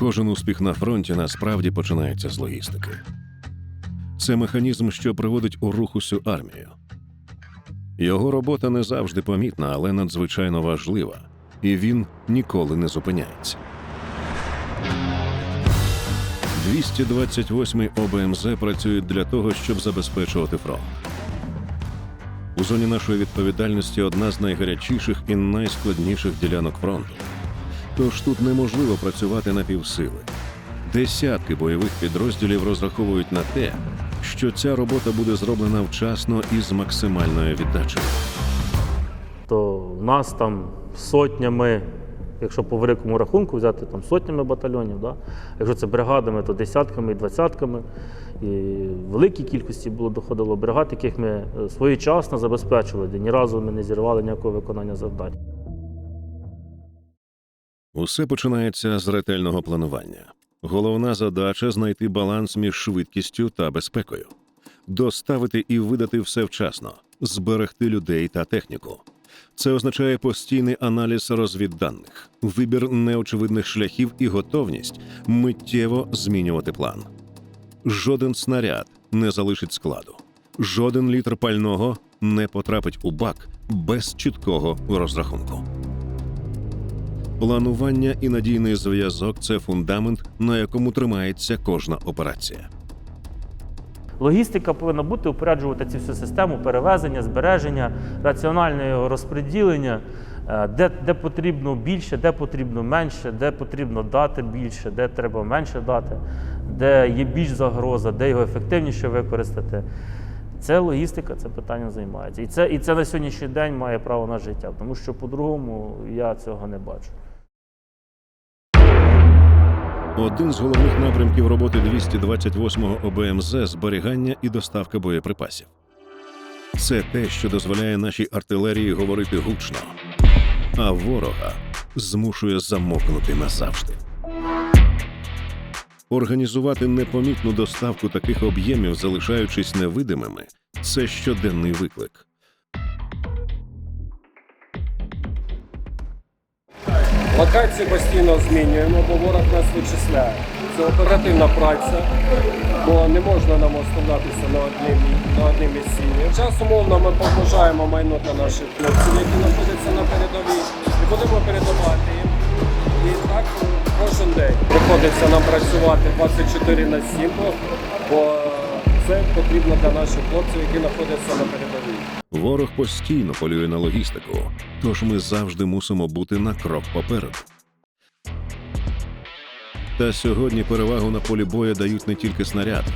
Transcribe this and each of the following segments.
Кожен успіх на фронті насправді починається з логістики. Це механізм, що приводить у рух усю армію. Його робота не завжди помітна, але надзвичайно важлива, і він ніколи не зупиняється. 228 ОБМЗ працюють для того, щоб забезпечувати фронт. У зоні нашої відповідальності одна з найгарячіших і найскладніших ділянок фронту. Тож тут неможливо працювати на півсили. Десятки бойових підрозділів розраховують на те, що ця робота буде зроблена вчасно і з максимальною віддачею. то в нас там сотнями, якщо по великому рахунку взяти там сотнями батальйонів, да? якщо це бригадами, то десятками і двадцятками. І великій кількості було доходило бригад, яких ми е, своєчасно забезпечили, де ні разу ми не зірвали ніякого виконання завдань. Усе починається з ретельного планування. Головна задача знайти баланс між швидкістю та безпекою, доставити і видати все вчасно, зберегти людей та техніку. Це означає постійний аналіз розвідданих, вибір неочевидних шляхів і готовність миттєво змінювати план. Жоден снаряд не залишить складу, жоден літр пального не потрапить у бак без чіткого розрахунку. Планування і надійний зв'язок це фундамент, на якому тримається кожна операція. Логістика повинна бути упоряджувати цю всю систему перевезення, збереження, раціонального розподілення, е, де, де потрібно більше, де потрібно менше, де потрібно дати більше, де треба менше дати, де є більш загроза, де його ефективніше використати. Це логістика, це питання займається. І це, і це на сьогоднішній день має право на життя, тому що по-другому я цього не бачу. Один з головних напрямків роботи 228-го ОБМЗ зберігання і доставка боєприпасів. Це те, що дозволяє нашій артилерії говорити гучно, а ворога змушує замовкнути назавжди. Організувати непомітну доставку таких об'ємів, залишаючись невидимими, це щоденний виклик. Локації постійно змінюємо, бо ворог нас вичисляє. Це оперативна праця, бо не можна нам оставлятися на одній, на одній місці. Час умовно ми побажаємо майнота наших хлопців, які знаходяться на передовій, і будемо передавати їм. І так е, кожен день. Приходиться нам працювати 24 на 7, бо- бо це потрібно для наших хлопців, які знаходяться на передовій. Ворог постійно полює на логістику, тож ми завжди мусимо бути на крок попереду. Та сьогодні перевагу на полі бою дають не тільки снаряди.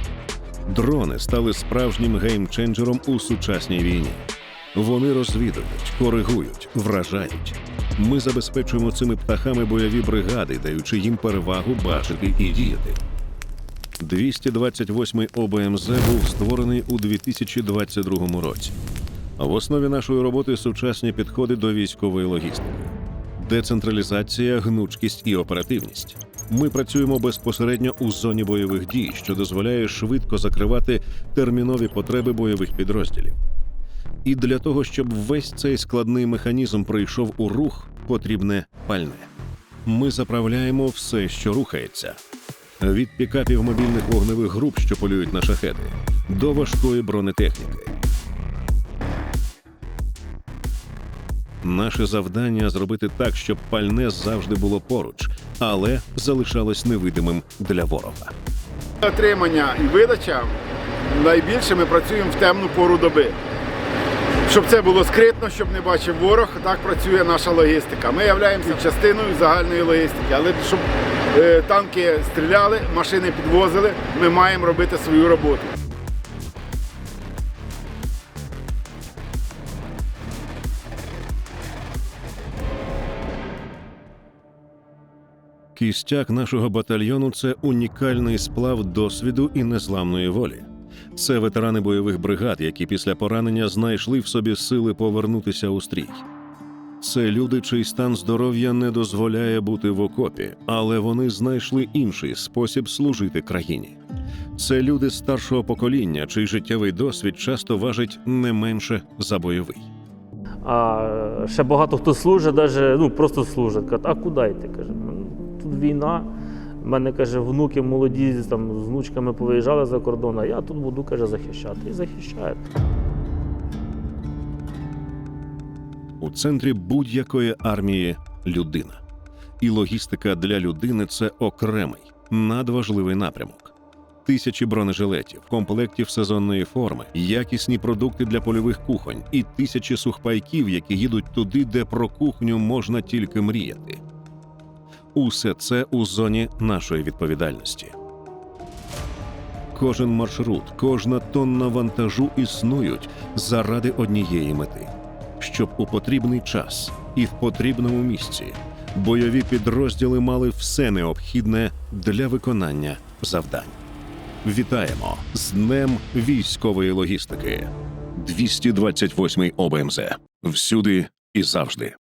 Дрони стали справжнім геймченджером у сучасній війні. Вони розвідують, коригують, вражають. Ми забезпечуємо цими птахами бойові бригади, даючи їм перевагу бачити і діяти. 228 ОБМЗ був створений у 2022 році. В основі нашої роботи сучасні підходи до військової логістики, децентралізація, гнучкість і оперативність. Ми працюємо безпосередньо у зоні бойових дій, що дозволяє швидко закривати термінові потреби бойових підрозділів. І для того, щоб весь цей складний механізм прийшов у рух, потрібне пальне. Ми заправляємо все, що рухається, від пікапів мобільних вогневих груп, що полюють на шахеди, до важкої бронетехніки. Наше завдання зробити так, щоб пальне завжди було поруч, але залишалось невидимим для ворога. Отримання і видача найбільше ми працюємо в темну пору доби. Щоб це було скритно, щоб не бачив ворог, так працює наша логістика. Ми являємося частиною загальної логістики. Але щоб е, танки стріляли, машини підвозили, ми маємо робити свою роботу. Кістяк нашого батальйону це унікальний сплав досвіду і незламної волі. Це ветерани бойових бригад, які після поранення знайшли в собі сили повернутися у стрій. Це люди, чий стан здоров'я не дозволяє бути в окопі, але вони знайшли інший спосіб служити країні. Це люди старшого покоління, чий життєвий досвід часто важить не менше за бойовий. А ще багато хто служить, даже, ну просто служить. Кажуть, а куди йти? Каже, «Ну, тут війна, У мене каже, внуки молоді там з внучками повиїжджали за кордон, а я тут буду каже захищати. І захищаю. У центрі будь-якої армії людина. І логістика для людини це окремий надважливий напрямок. Тисячі бронежилетів, комплектів сезонної форми, якісні продукти для польових кухонь і тисячі сухпайків, які їдуть туди, де про кухню можна тільки мріяти. Усе це у зоні нашої відповідальності. Кожен маршрут, кожна тонна вантажу існують заради однієї мети, щоб у потрібний час і в потрібному місці бойові підрозділи мали все необхідне для виконання завдань. Вітаємо з Днем військової логістики. 228 ОБМЗ. Всюди і завжди.